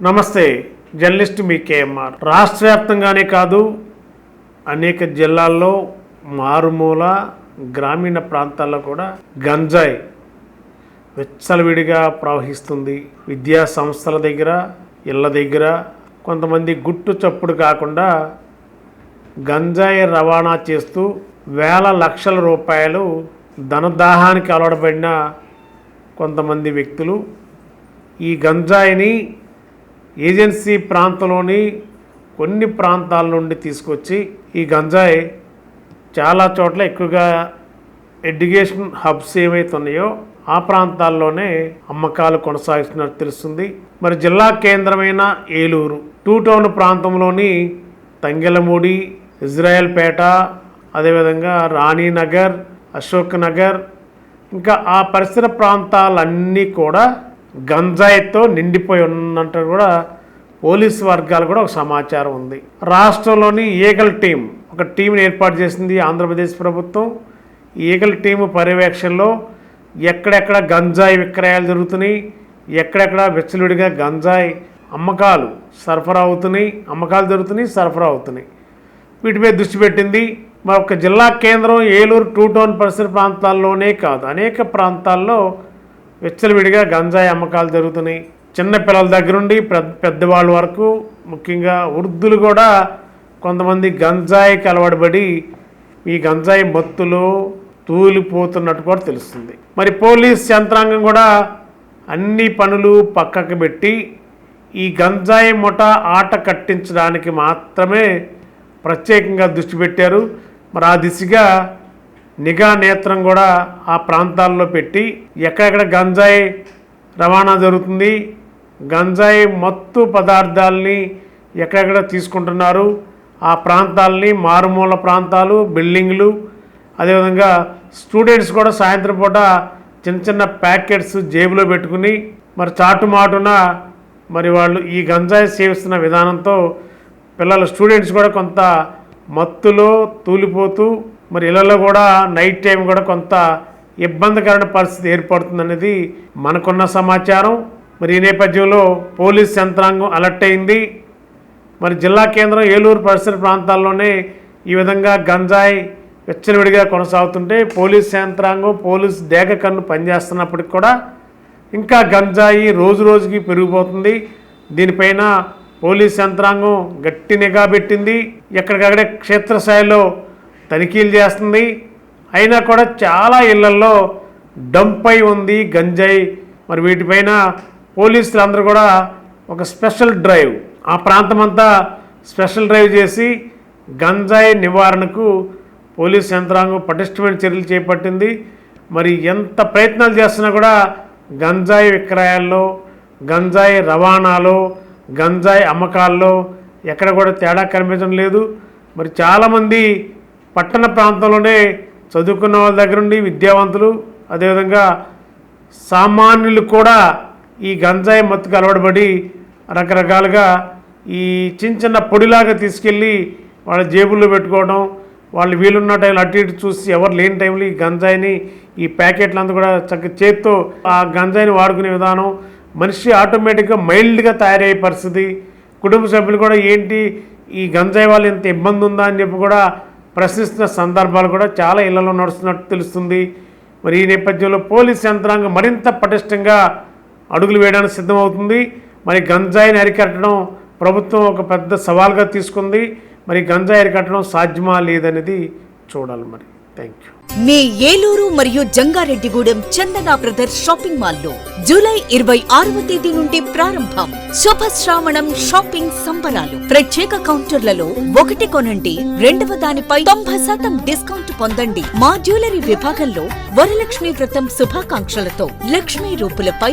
నమస్తే జర్నలిస్ట్ మీ కేఎంఆర్. రాష్ట్ర వ్యాప్తంగానే కాదు అనేక జిల్లాల్లో మారుమూల గ్రామీణ ప్రాంతాల్లో కూడా గంజాయి విచ్చలవిడిగా ప్రవహిస్తుంది. విద్యా సంస్థల దగ్గర ఇళ్ళ దగ్గర కొంతమంది గుట్టు చప్పుడు కాకుండా గంజాయి రవాణా చేస్తూ వేల లక్షల రూపాయలు ధనదాహానికి అలవడబడిన కొంతమంది వ్యక్తులు ఈ గంజాయిని ఏజెన్సీ ప్రాంతంలోని కొన్ని ప్రాంతాల నుండి తీసుకొచ్చి ఈ గంజాయి చాలా చోట్ల ఎక్కువగా ఎడ్యుకేషన్ హబ్స్ ఏవైతే ఉన్నాయో ఆ ప్రాంతాల్లోనే అమ్మకాలు కొనసాగిస్తున్నట్టు తెలుస్తుంది. మరి జిల్లా కేంద్రమైన ఏలూరు టూ టౌన్ ప్రాంతంలోని తంగెలమూడి ఇజ్రాయెల్పేట అదేవిధంగా రాణీనగర్ అశోక్ నగర్ ఇంకా ఆ పరిసర ప్రాంతాలన్నీ కూడా గంజాయితో నిండిపోయి ఉన్నట్టు కూడా పోలీసు వర్గాలు కూడా ఒక సమాచారం ఉంది. రాష్ట్రంలోని ఈగల్ టీం ఒక టీంని ఏర్పాటు చేసింది ఆంధ్రప్రదేశ్ ప్రభుత్వం. ఈగల్ టీము పర్యవేక్షణలో ఎక్కడెక్కడ గంజాయి విక్రయాలు జరుగుతున్నాయి ఎక్కడెక్కడ విచ్చలుడిగా గంజాయి అమ్మకాలు సరఫరా అవుతున్నాయి అమ్మకాలు జరుగుతున్నాయి సరఫరా అవుతున్నాయి. వీటిపై దృష్టి పెట్టింది మా ఒక జిల్లా కేంద్రం ఏలూరు టూ టౌన్ పరిసర ప్రాంతాల్లోనే కాదు అనేక ప్రాంతాల్లో విచ్చలవిడిగా గంజాయి అమ్మకాలు జరుగుతున్నాయి. చిన్న పిల్లల దగ్గర నుండి పెద్ద పెద్దవాళ్ళ వరకు ముఖ్యంగా వృద్ధులు కూడా కొంతమంది గంజాయికి అలవాటుపడి ఈ గంజాయి మత్తులో తూలిపోతున్నట్టు కూడా తెలుస్తుంది. మరి పోలీస్ యంత్రాంగం కూడా అన్ని పనులు పక్కకు పెట్టి ఈ గంజాయి ముఠ ఆట కట్టించడానికి మాత్రమే ప్రత్యేకంగా దృష్టి పెట్టారు. మరి ఆ దిశగా నిఘా నేత్రం కూడా ఆ ప్రాంతాల్లో పెట్టి ఎక్కడెక్కడ గంజాయి రవాణా జరుగుతుంది గంజాయి మత్తు పదార్థాలని ఎక్కడెక్కడ తీసుకుంటున్నారు ఆ ప్రాంతాలని మారుమూల ప్రాంతాలు బిల్డింగ్లు అదేవిధంగా స్టూడెంట్స్ కూడా సాయంత్రం పూట చిన్న చిన్న ప్యాకెట్స్ జేబులో పెట్టుకుని మరి చాటుమాటున మరి వాళ్ళు ఈ గంజాయి సేవిస్తున్న విధానంతో పిల్లలు స్టూడెంట్స్ కూడా కొంత మత్తులో తూలిపోతూ మరి ఇళ్ళలో కూడా నైట్ టైం కూడా కొంత ఇబ్బందికరమైన పరిస్థితి ఏర్పడుతుందనేది మనకున్న సమాచారం. మరి ఈ నేపథ్యంలో పోలీస్ యంత్రాంగం అలర్ట్ అయింది. మరి జిల్లా కేంద్రం ఏలూరు పరిసర ప్రాంతాల్లోనే ఈ విధంగా గంజాయి వెచ్చనివిడిగా కొనసాగుతుంటే పోలీస్ యంత్రాంగం పోలీస్ డేగ కన్ను పనిచేస్తున్నప్పటికి కూడా ఇంకా గంజాయి రోజు రోజుకి పెరిగిపోతుంది. దీనిపైన పోలీస్ యంత్రాంగం గట్టి నిఘా పెట్టింది. ఎక్కడికక్కడే క్షేత్రస్థాయిలో తనిఖీలు చేస్తుంది. అయినా కూడా చాలా ఇళ్ళల్లో డంపై ఉంది గంజాయి. మరి వీటిపైన పోలీసులు అందరూ కూడా ఒక స్పెషల్ డ్రైవ్ ఆ ప్రాంతమంతా స్పెషల్ డ్రైవ్ చేసి గంజాయి నివారణకు పోలీస్ యంత్రాంగం పటిష్టమైన చర్యలు చేపట్టింది. మరి ఎంత ప్రయత్నాలు చేస్తున్నా కూడా గంజాయి విక్రయాల్లో గంజాయి రవాణాలో గంజాయి అమ్మకాల్లో ఎక్కడ కూడా తేడా కనిపించడం లేదు. మరి చాలామంది పట్టణ ప్రాంతంలోనే చదువుకున్న వాళ్ళ దగ్గర నుండి విద్యావంతులు అదేవిధంగా సామాన్యులు కూడా ఈ గంజాయి మత్తుకు అలవాటుపడి రకరకాలుగా ఈ చిన్న చిన్న పొడిలాగా తీసుకెళ్ళి వాళ్ళ జేబుల్లో పెట్టుకోవడం వాళ్ళు వీలున్న టైంలో అటు ఇటు చూసి ఎవరు లేని టైంలో ఈ గంజాయిని ఈ ప్యాకెట్లంతా కూడా చక్క చేత్తో ఆ గంజాయిని వాడుకునే విధానం మనిషి ఆటోమేటిక్గా మైల్డ్గా తయారయ్యే పరిస్థితి. కుటుంబ సభ్యులు కూడా ఏంటి ఈ గంజాయి వాళ్ళు ఇంత ఇబ్బంది ఉందా అని చెప్పి కూడా ప్రశ్నిస్తున్న సందర్భాలు కూడా చాలా ఇళ్ళలో నడుస్తున్నట్టు తెలుస్తుంది. మరి ఈ నేపథ్యంలో పోలీస్ యంత్రాంగం మరింత పటిష్టంగా అడుగులు వేయడానికి సిద్ధమవుతుంది. మరి గంజాయిని అరికట్టడం ప్రభుత్వం ఒక పెద్ద సవాల్గా తీసుకుంది. మరి గంజాయి అరికట్టడం సాధ్యమా లేదనేది చూడాలి మరి. థ్యాంక్ యూ మీ ఏలూరు మరియు జంగారెడ్డిగూడెం చందన బ్రదర్ షాపింగ్ మాల్లో జూలై ఇరవై ఆరవ తేదీ నుండి ప్రారంభం. శుభ శ్రావణం షాపింగ్ సంబరాలు. ప్రత్యేక కౌంటర్లలో ఒకటి కొనండి రెండవ దానిపై తొంభై శాతం డిస్కౌంట్ పొందండి. మా జ్యువెలరీ విభాగంలో Varalakshmi Vratam శుభాకాంక్షలతో Lakshmi రూపులపై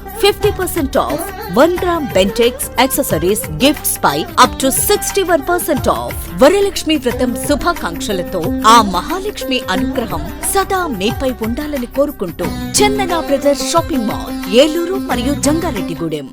fifty percent off one gram Bentex accessories gifts pi up to sixty one percent off Varalakshmi Vratam శుభాకాంక్షలతో ఆ మహాలక్ష్మి అనుగ్రహం సదా మీపై ఉండాలని కోరుకుంటూ Chandana brothers shopping mall Eluru మరియు జంగారెడ్డిగూడెం.